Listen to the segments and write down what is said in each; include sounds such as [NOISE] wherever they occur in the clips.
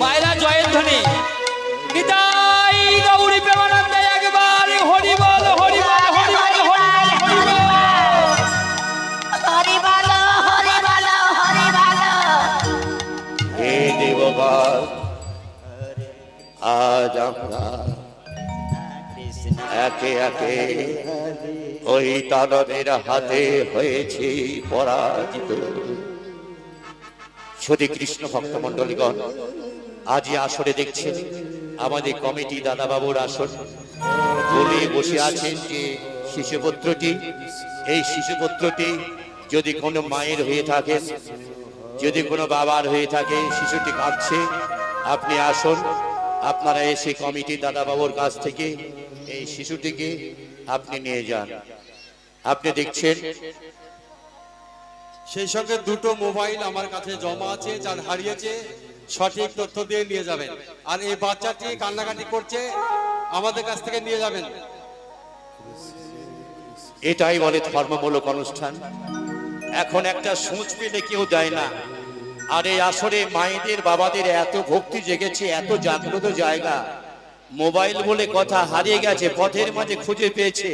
মায়েরা জয়ের ধ্বনি। নিতাই গৌরী প্রেমানন্দে একবার হরি বল হরি বল হরি বল হরি বল হরি বল হরি বলো হরি বলো হে দেবগণ আজ আমরা একে একে ওই দানবের হাতে হয়েছে পরাজিত। শুধু কৃষ্ণ ভক্ত মন্ডলীগণ আজই আসরে দেখছেন আমাদের কমিটি দাদাবাবুর আসর বলে বসে আছেন যে শিশুপুত্রটি, এই শিশুপুত্রটি যদি কোনো মায়ের হয়ে থাকে, যদি কোনো বাবার হয়ে থাকে, শিশুটি কাঁদছে, আপনি আসুন, আপনারা এসে কমিটি দাদাবাবুর কাছ থেকে এই শিশুটিকে আপনি নিয়ে যান। আপনি দেখছেন? সেই সঙ্গে দুটো মোবাইল আমার কাছে জমা আছে যার হারিয়েছে সঠিক তথ্য দিয়ে নিয়ে যাবেন। আর এই বাচ্চাটি কান্নাকাটি করছে আমাদের কাছ থেকে নিয়ে যাবেন। এটাই বলে ধর্মমূলক অনুষ্ঠান। এখন একটা সূচ পেলে কেউ দেয় না। আর এই আসরে মায়েদের বাবাদের এত ভক্তি জেগেছে এত জাগ্রত জায়গা। মোবাইল বলে কথা হারিয়ে গেছে, পথের মাঝে খুঁজে পেয়েছে।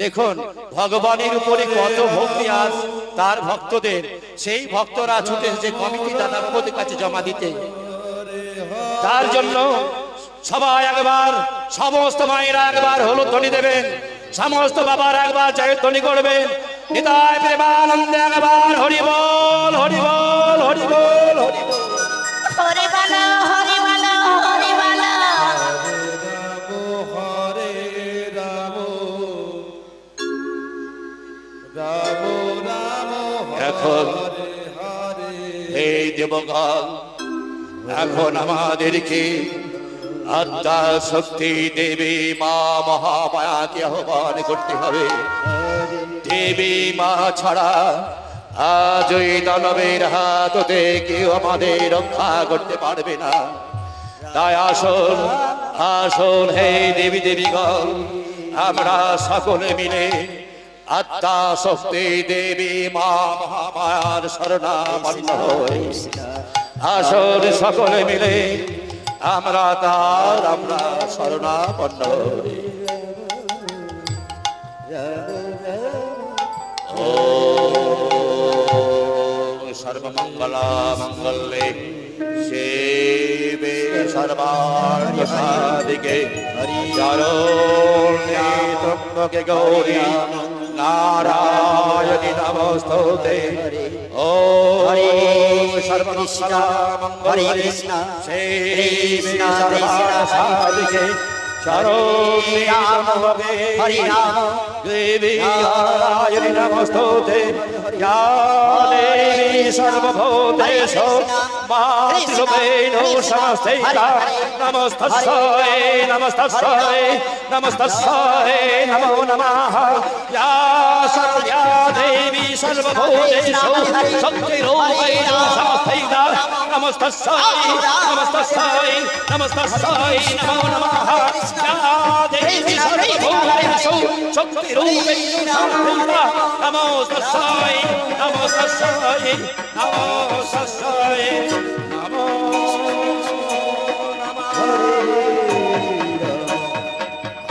দেখুন, ভগবানের উপরে কত ভক্তি আজ তার ভক্তদের। সেই ভক্তরা ছুটে এসেছে কমিটি দাদাবাবুদের কাছে জমা দিতে। তার জন্য সবাই একবার, সমস্ত মায়েরা একবার হলুদ ধ্বনি দেবেন, সমস্ত বাবার একবার জয়ের ধ্বনি করবেন। নিতাই প্রেমানন্দে একবার হরি বল হরি বল। দেবগণ এখন আমাদেরকে আত্মা শক্তি দেবী মা মহামায়াকে আহ্বান করতে হবে। দেবী মা ছাড়া আজ ওই দানবের হাত হতে কেউ আমাদের রক্ষা করতে পারবে না। তাই আসুন আসুন হে দেবী দেবীগণ, আমরা সকলে মিলে আত্মা শক্তি দেবী মা মহামায়ার শরণাপন্ন হই। আসুন সকলে মিলে আমরা তার, আমরা শরণাপন্ন হই। সর্বমঙ্গলা মঙ্গলে শিবে সর্বার্থ ओ हरे ত্রম্বকে গৌরী নারায়ণী নমস্তোতে ও Sarbamangala Charo Niyam Hari Nam Devi Hari Namastote Ya Devi Sarvabhoteso Matrubeno Samasteta Namastasai Namastasai Namastasai Namo Namaha Ya Sarvya Devi Sarvabhoteso Sakti Rupena Samasteta सर्वभूतेषु शक्तिरूपेण समस्थिता नमस्तस्यै नमस्तस्यै नमस्तस्यै नमो नमः या देवी सर्वभूतेषु शक्तिरूपेण समस्थिता नमो तस्यै नमो तस्यै नमो तस्यै नमो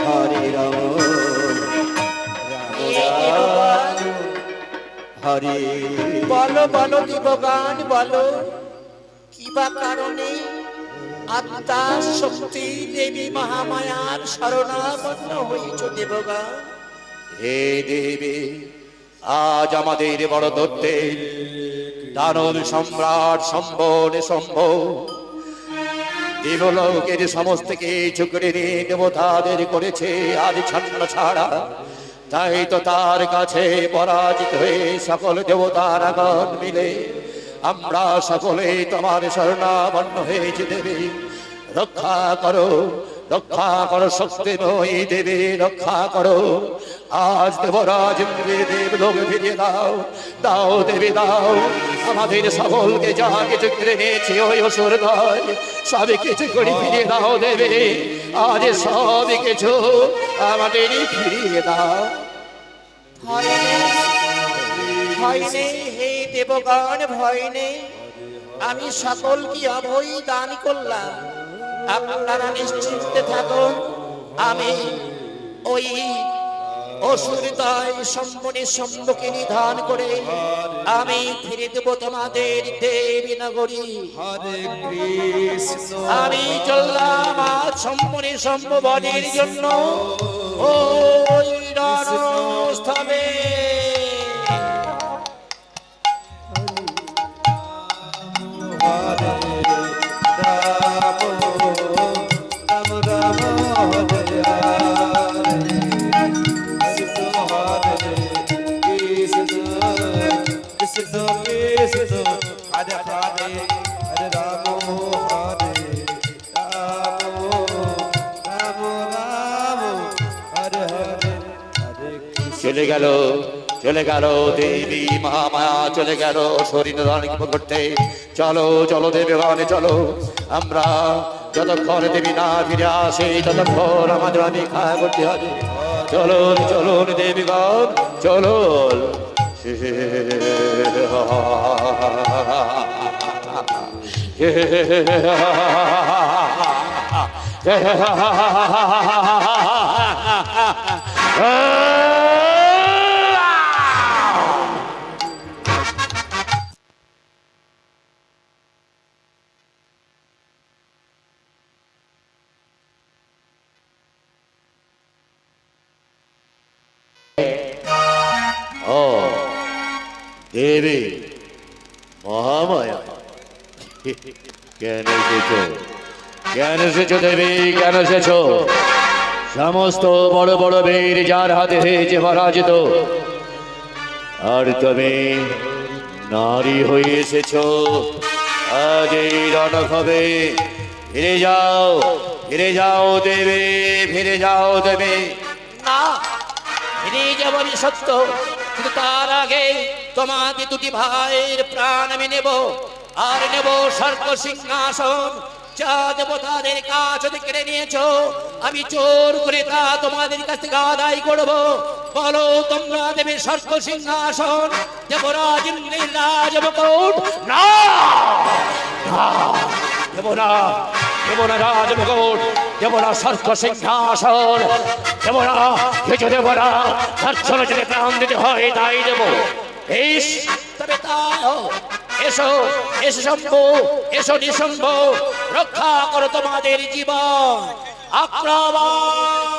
হরে রাম হরে বলো বলো দিবগান বলো কিবা কারণে আত্মা শক্তি দেবী মহামায়ার শরণাপন্ন হয়েছ দেবগান হে দেবী, আজ আমাদের বড় দত্তের দানব সম্রাট সম্বনে সম্ভব। দেবলোকের সমস্ত কিছু করে নিয়ে দেবতাদের করেছে আজ ছন্ন ছাড়া। তাই তো তার কাছে পরাজিত হয়ে সকল দেবতার আগন মিলে আমরা সকলে তোমার শরণাপন্ন হয়েছে, দেবী। রক্ষা করো রক্ষা করো শক্তিময়ী দেবী, রক্ষা করো। আজ দেবরাজ দেব লোক ফিরিয়ে দাও দাও দেবী, দাও। আমাদের সকলকে যা কিছু কেড়ে নিয়েছে, ওই অসুর নয় সব কিছু করে ফিরিয়ে দাও, দেবে। আজ সব কিছু আমাদেরই ফিরিয়ে দাও। নেই হে দেবগণ ভয় নেই। আমি সকলকে অভয় দান করলাম। আপনারা নিশ্চিন্তে থাকুন। আমি ওই অসুরদয় সম্মনে সম্মুখে নিধান করে আমি ফিরে দেব তোমাদের দেবী নগরী। আমি চললাম আজ সম্মনে সম্ভবনের জন্য। ওই রণস্থলে চলে গেল চলে গেল দেবী মহামায়া, চলে গেল শরীর করতে চলো চলো দেবী গানে চলো। আমরা যতক্ষণ দেবী না ফিরে আসে, ততক্ষণ আমাদের অপেক্ষা করতে হবে। চলুন চলুন দেবী গান চলুন। ও [LAUGHS] দেবী মহামায়া। কেন এসেছ? কেন এসেছ দেবী? কেন এসেছ? সমস্ত বড় বড় বীর যার হাতে হয়েছে পরাজিত। আর তুমি নারী হয়ে এসেছ। আজ এই রণক হবে ফিরে যাও ফিরে যাও দেবে, ফিরে যাও দেবে। না, ফিরে যাবনি সত্য, কিন্তু তার আগে তোমাদের দুটি ভাইয়ের প্রাণ আমি নেব, আর নেব সর্ব সিংহাসন। যা দেবতাদের কাছ কেড়ে নিয়েছো, আমি চোর করে তা তোমাদের কাছ থেকে আদায় করব। বলো, তোমরা দেবে সর্ব সিংহাসন? দেবরাজ রাজমকুট? না! দেব না দেব না রাজমকুট, দেব না সর্ব সিংহাসন। দেব না, কিছু দেব না যদি প্রাণ দিতে হয়, তাই দেব। এই হোক। এসো এসো শম্ভু এসো নিঃসম্ভ রক্ষা করো তোমাদের জীবন। আক্রমণ!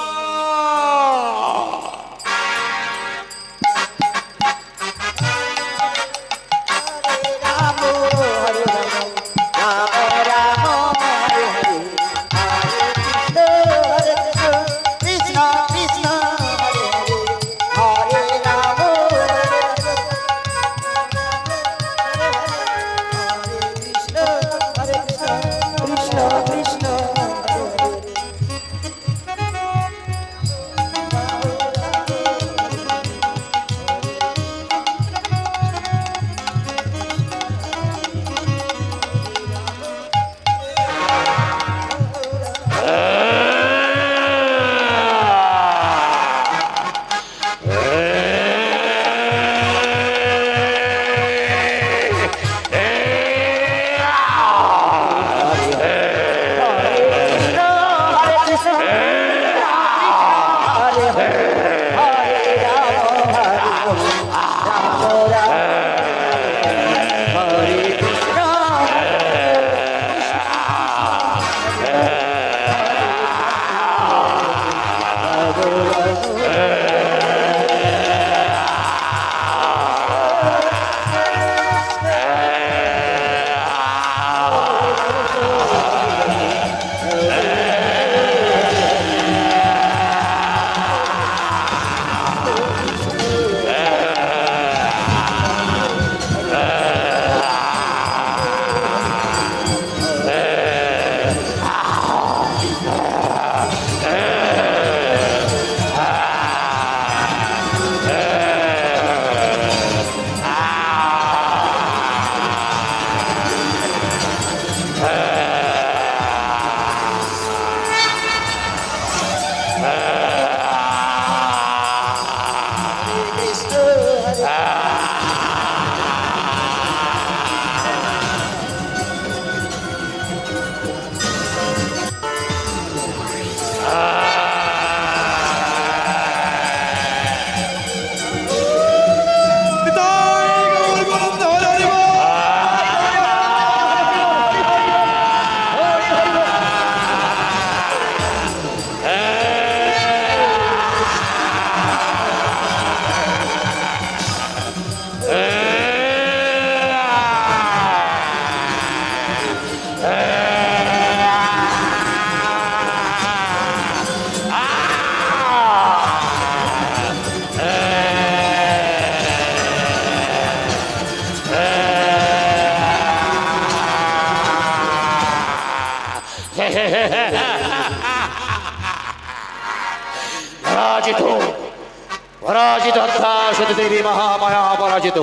দেবী মহামায়া পরাজিত।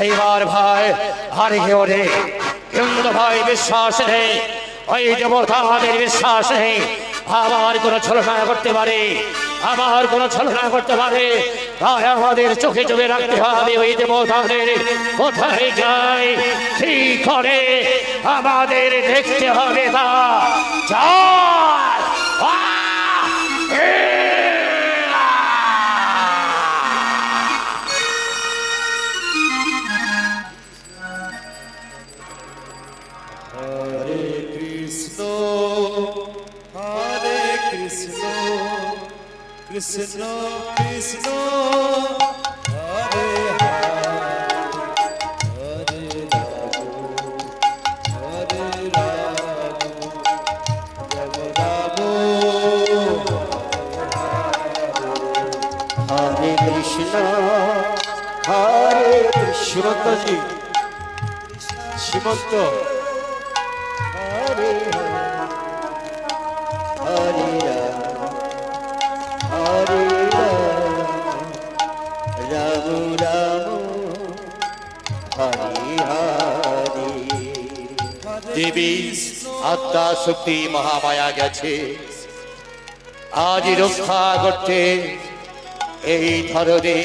এইবার ভাই, হারি কেউ রে। কিন্তু ভাই, বিশ্বাস নেই। ওই দেবতাদের বিশ্বাস নেই। আবার কোন ছলনা করতে পারে। আবার কোন ছলনা করতে পারে। তাই আমাদের চোখে চোখে রাখতে হবে ওই দেবতাদের। কোথায় যায় কি করে, আমাদের দেখতে হবে তা। যায় কৃষ্ণ কৃষ্ণ হরে হরে হরে হরে কৃষ্ণ হরে কৃষ্ণ সীমন্তজি সীমন্ত হরে হরে রাম হরে হরে দেবী, আত্মা শক্তি মহামায়া গেছে। আজ রক্ষা করতে এই ধরনে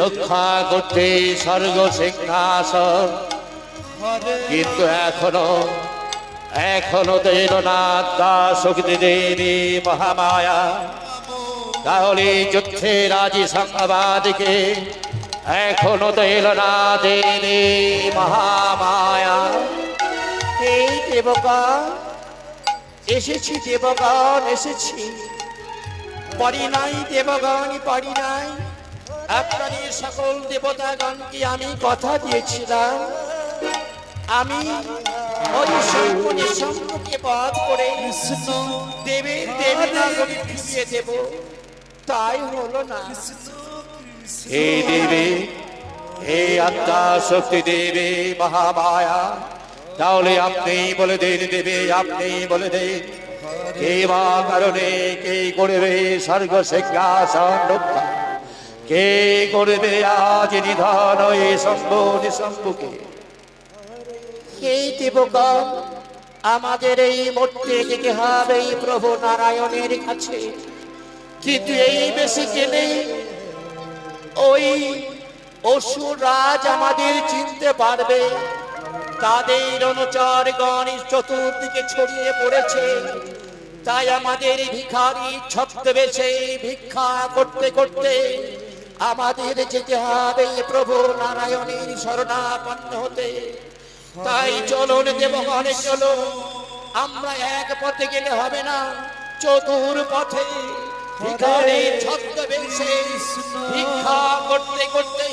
রক্ষা করতে স্বর্গ সিংহাসন কিন্তু এখনও এখনও তো এলো না আত্মা শক্তি দেবী মহামায়া। তাহলে যুদ্ধে রাজি সংবাদকে এখনও তো এলো না দেবী মহামায়া। এই দেবগণ, এসেছি দেবগণ, এসেছি। পারি নাই দেবগণ পারি নাই। আপনাদের সকল দেবতাগণকে আমি কথা দিয়েছিলাম। আমি সম্পর্কে বাদ করে দেবের দেবী দেব। তাই হলো না। হে দেবে, হে আত্মা শক্তি দেবে, মহামায়া। তাহলে আপনি বলে দেন, দেবে আপনি বলে দেন। কে বা কারণে কে করবে স্বর্গ সিংহাসন রক্ষা? কে করবে আজ নিধন এ শম্ভু নিশম্ভুকে? এই দেবগণ আমাদের এই মূর্তি যেতে হবে প্রভু নারায়ণের কাছে। কিন্তু এই বেশি গেলে ওই অসুর রাজ আমাদের চিনতে পারবে। তাদের অনুচর গণ চতুর্দিকে ছড়িয়ে পড়েছে। তাই আমাদের ভিখারি ছদ্মবেশে ভিক্ষা করতে করতে আমাদের যেতে হবে প্রভু নারায়ণের শরণাপন্ন হতে। তাই চলুন দেবগণে চলো আমরা এক পথে গেলে হবে না, চতুর পথে। ভিখারি ছদ্মবেশে ভিক্ষা করতে করতে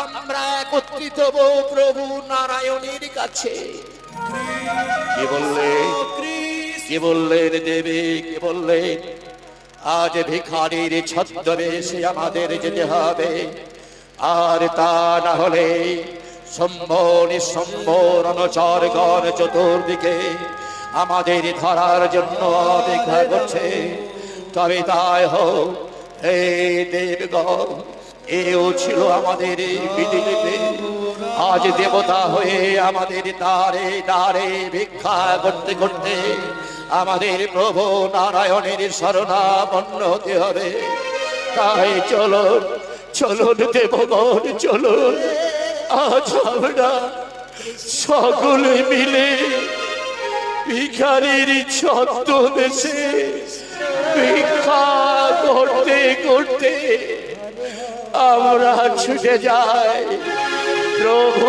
আমরা একত্রিত হব প্রভু নারায়ণের কাছে। কি বললেন কি বললেন দেবী? কি বললেন আজ ভিখারির ছদ্মবেশে আমাদের যেতে হবে। আর তা না হলে সম্ভব নিঃসম্ভর অনুচর গণ চতুর্দিকে আমাদের ধরার জন্য অপেক্ষা করছে। তবে তাই হোক। হে দেবগণ এও ছিল আমাদের পৃথিবীতে। আজ দেবতা হয়ে আমাদের দ্বারে দ্বারে ভিক্ষা করতে করতে আমাদের প্রভু নারায়ণের শরণাপন্ন হতে হবে। তাই চলুন চলুন দেবগণ চলুন। আজ আমরা সকলে মিলে ভিখারির ছদ্মবেশে করতে করতে আমরা ছুটে যাই প্রভু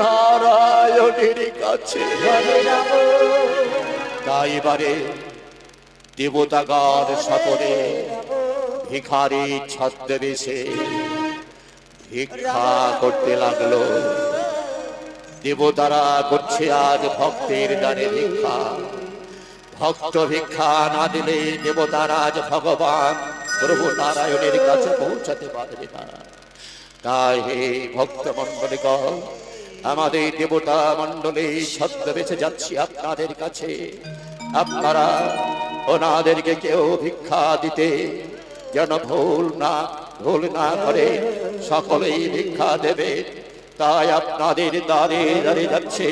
নারায়ণের কাছে। তাই এবারে দেবতাগণ সকলে ভিখারি ছদ্মবেশে ভিক্ষা করতে লাগল। দেবতারা করছে আজ ভক্তের দ্বারে ভিক্ষা। ভক্ত ভিক্ষা না দিলে দেবতারা আজ ভগবান প্রভু নারায়ণের কাছে পৌঁছাতে পারবে না। তাই হে ভক্ত মন্ডলীগণ আমাদের দেবতা মন্ডলে ছদ্মবেশে যাচ্ছি আপনাদের কাছে। আপনারা ওনাদেরকে কেউ ভিক্ষা দিতে যেন ভুল না ভুল না করে সকলেই ভিক্ষা দেবে। তাই আপনাদের দ্বারে দাঁড়িয়ে যাচ্ছে।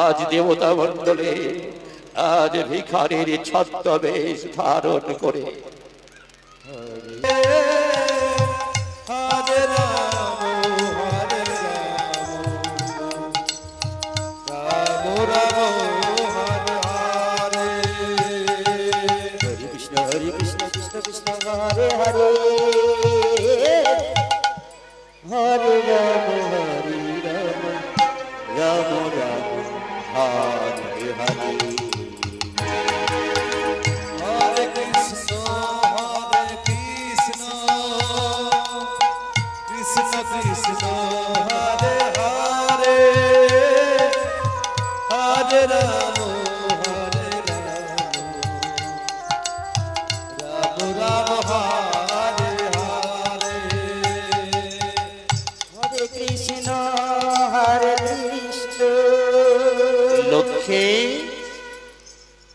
আজ দেবতা মণ্ডলে আজ ভিখারির ছদ্মবেশ ধারণ করে হরে রাম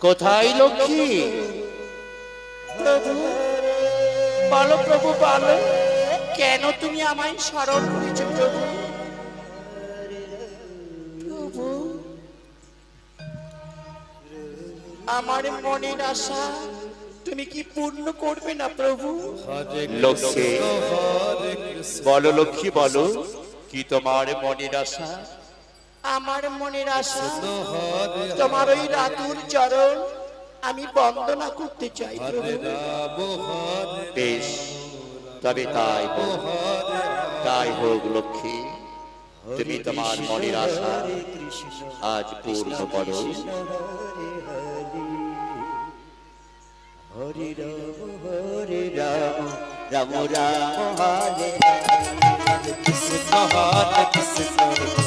কোথায় লক্ষ্মী? প্রভু বলো প্রভু বলো। কেন তুমি আমায় স্মরণ করেছ প্রভু? প্রভু আমার মনের আশা তুমি কি পূর্ণ করবে না প্রভু? লক্ষ্মী বলো লক্ষ্মী বলো। কি তোমার মনের আশা? আমার মনের আশা। তোমার ওই রাতুর চরণ আমি বন্দনা করতে চাই বেশ তবে তাই তাই হোক লক্ষ্মী তুমি তোমার মনের আশা আজ পূর্ণ করো। হরে। রাম হরে রাম রাম রাম হরে হরে কৃষ্ণ হরে কৃষ্ণ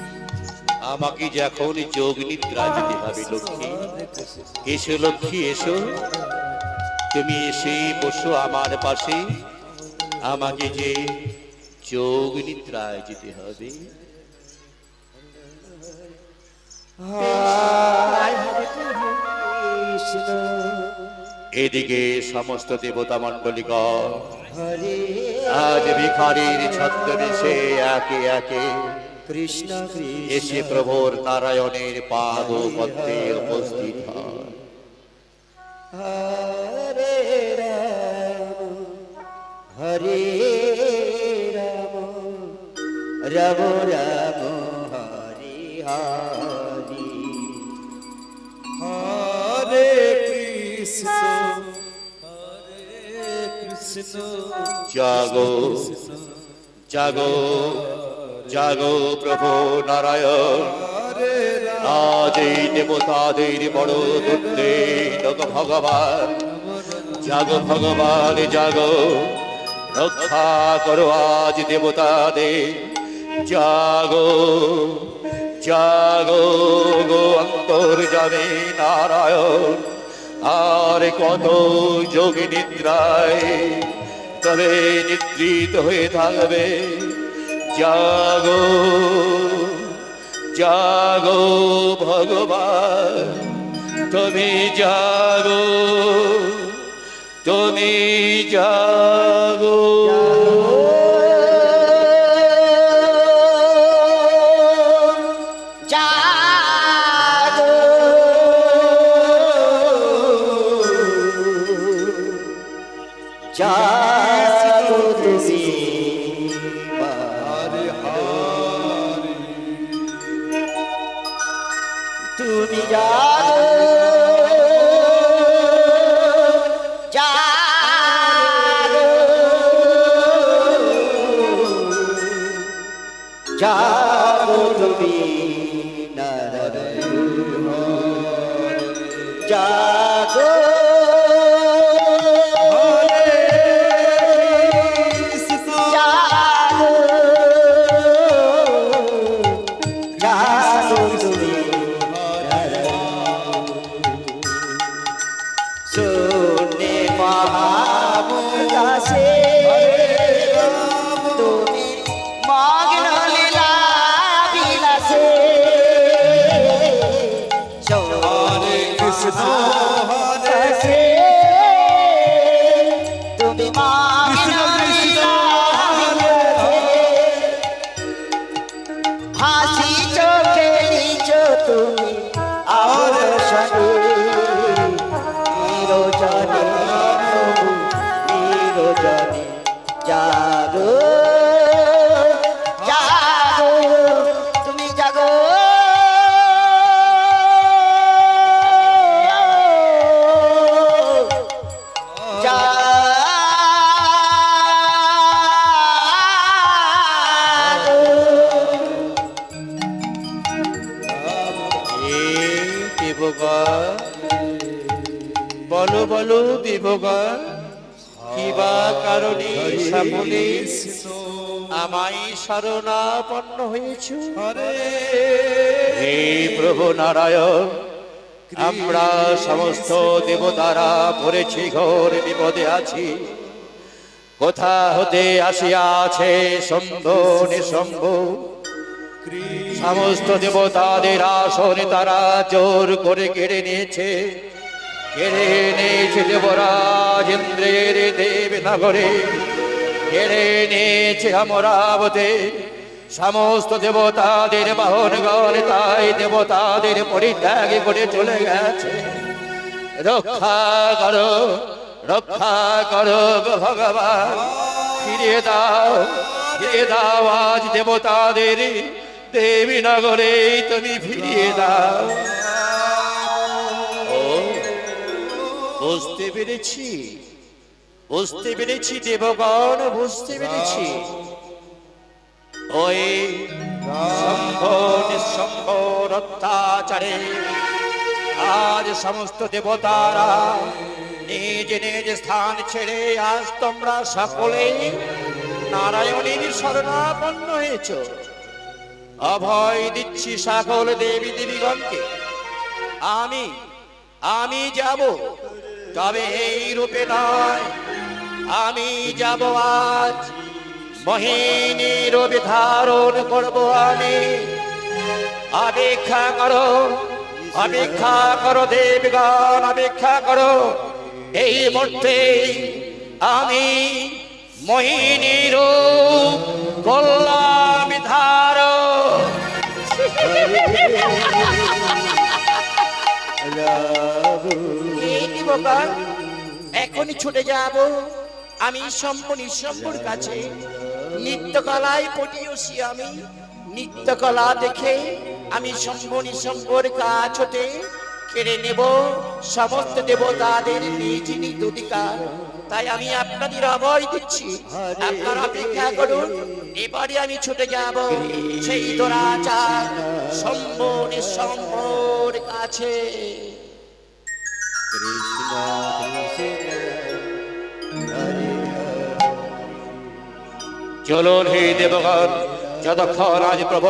আমাকে যখন যোগ নিদ্রা যেতে হবে লক্ষ্মী এসো লক্ষ্মী এসো। তুমি এসে বসো আমার পাশে। আমাকে যে যোগ নিদ্রায় যেতে হবে এদিকে সমস্ত দেবতা মণ্ডলীগণ আজ ভিখারির ছদ্মবেশে একে একে কৃষ্ণ এসে প্রভুর নারায়ণের পাদ পদ্মে উপস্থিত হরে রাম হরে রাম রাম রাম হরে হরে। হরে কৃষ্ণ হরে কৃষ্ণ। জাগো জাগো। জাগো প্রভু নারায়ণ। হরে রাম আজ এই দেবতাদের বড় দুর্দেব ভগবান। জাগো ভগবান, জাগো। রক্ষা করো আজ দেবতাদের। জাগো জাগো গো অন্তর যাবে নারায়ণ। আর কত যোগী নিদ্রায় তবে নিদ্রিত হয়ে থাকবে। জাগো জাগো ভগবান তুমি জাগো তুমি জাগো। জাগো তুমি নারায়ণ। তুমি আমার সনে দেবগণ কি বা কারণে সকলে আমায় শরণাপন্ন হয়েছ। হে প্রভু নারায়ণ আমরা সমস্ত দেবতারা পড়েছি ঘোর বিপদে আছি। কোথা হতে আসিয়াছে শম্ভ নিঃশম্ভ সমস্ত দেবতাদের আসন তারা জোর করে কেড়ে নিয়েছে। কেড়ে নিয়েছে নগরে। কেড়ে নিয়েছে অমরাবতে। সমস্ত দেবতাদের বাহনগণ তাই দেবতাদের পরিত্যাগ করে চলে গেছে। রক্ষা করো রক্ষা করো ভগবান। ফিরিয়ে দাও ফিরিয়ে দাও আজ দেবতাদের। দেবী নগরে তুমি ফিরিয়ে দাও। বুঝতে পেরেছি। বুঝতে পেরেছি, দেবগণ, বুঝতে পেরেছি। ওই নিঃশম্ভ অত্যাচারে আজ সমস্ত দেবতারা নিজ নিজ স্থান ছেড়ে আজ তোমরা সকলেই নারায়ণীর শরণাপন্ন হয়েছ। অভয় দিচ্ছি সকল দেবী দেবীগণকে। আমি আমি যাব তবে এই রূপে নয়, আমি যাব আজ। মোহিনী রূপে ধারণ করব আমি। অপেক্ষা করো অপেক্ষা করো দেবগণ, অপেক্ষা করো। এই মুহূর্তে আমি মোহিনী রূপ দিবকার এখনই ছুটে যাব আমি সম্পনি সম্পর কাছে। নিত্যকলায় পটিয়েছি আমি, নিত্যকলা দেখে আমি সম্পনি সম্পর কাছ কেড়ে নেব সমস্ত দেবতাদের নিজ নিজ অধিকার। তাই আমি আপনাদের অভয় দিচ্ছি। আপনারা অপেক্ষা করুন, এবারে আমি ছুটে যাব সেই দোরাচার সম্পনি সম্পর কাছে। চলুন হে দেবগণ যতক্ষণ আজ প্রভু